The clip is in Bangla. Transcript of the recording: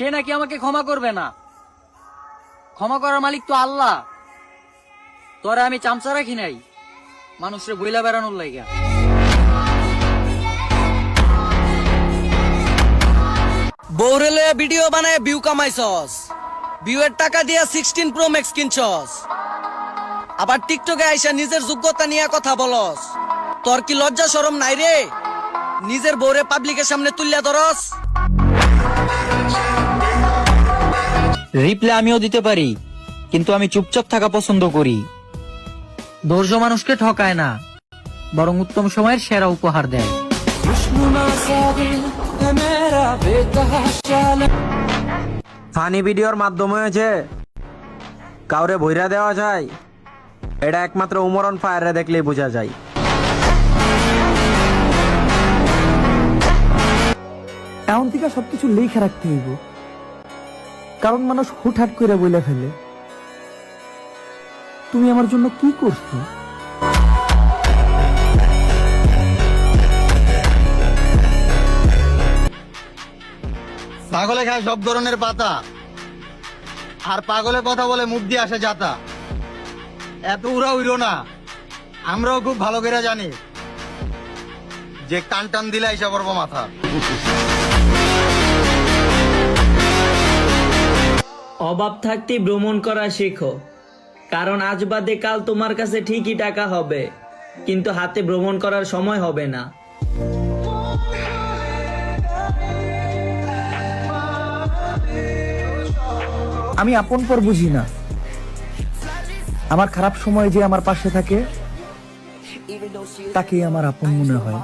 সে নাকি আমাকে ক্ষমা করবে না। ক্ষমা করার মালিক তো আল্লাহ। তোরা আমি চামচা রাখি নাই। মানুষের বইলা বেড়ানোর লাইগা। বৌরে লয়া ভিডিও বানায় ভিউ কামাইছস। ভিউয়ের টাকা দিয়া সিক্সটিন প্রো ম্যাক্স কিনছস। আবার টিকটকে আইসা নিজের যোগ্যতা নিয়ে কথা বলস। তোর কি লজ্জা শরম নাই রে? নিজের বউরে পাবলিকের সামনে তুলিয়া ধরস? রিপ্লে আমিও দিতে পারি কিন্তু আমি চুপচাপ থাকা পছন্দ করি। ধৈর্য মানুষকে ঠকায় না বরং উত্তম সময়ের সেরা উপহার দেয়। ফানি ভিডিওর মাধ্যমে হয়েছে কাউরে ভৈরা দেওয়া যায় এটা একমাত্র উমরন ফায়ারে দেখলেই বোঝা যায়। এমন থেকে সবকিছু লেখা রাখতে হইব। কারণ মানুষ হুটহাট করে বলে ফেলে। তুমি আমার জন্য কি করছ? পাগলে খায় সব ধরনের পাতা। আর পাগলে কথা বলে মুখ দিয়ে আসে যাতা। এত উড়া উড়ো না। আমরাও খুব ভালো করে জানি। যে টান টান দিলে পড়ব মাথা। অভাব থাকতে ভ্রমণ করা শেখো। কারণ আজ বাদে কাল তোমার কাছে ঠিকই টাকা হবে। কিন্তু হাতে ভ্রমণ করার সময় হবে না। আমি আপন পর বুঝি না। আমার খারাপ সময় যে আমার পাশে থাকে তাকেই আমার আপন মনে হয়।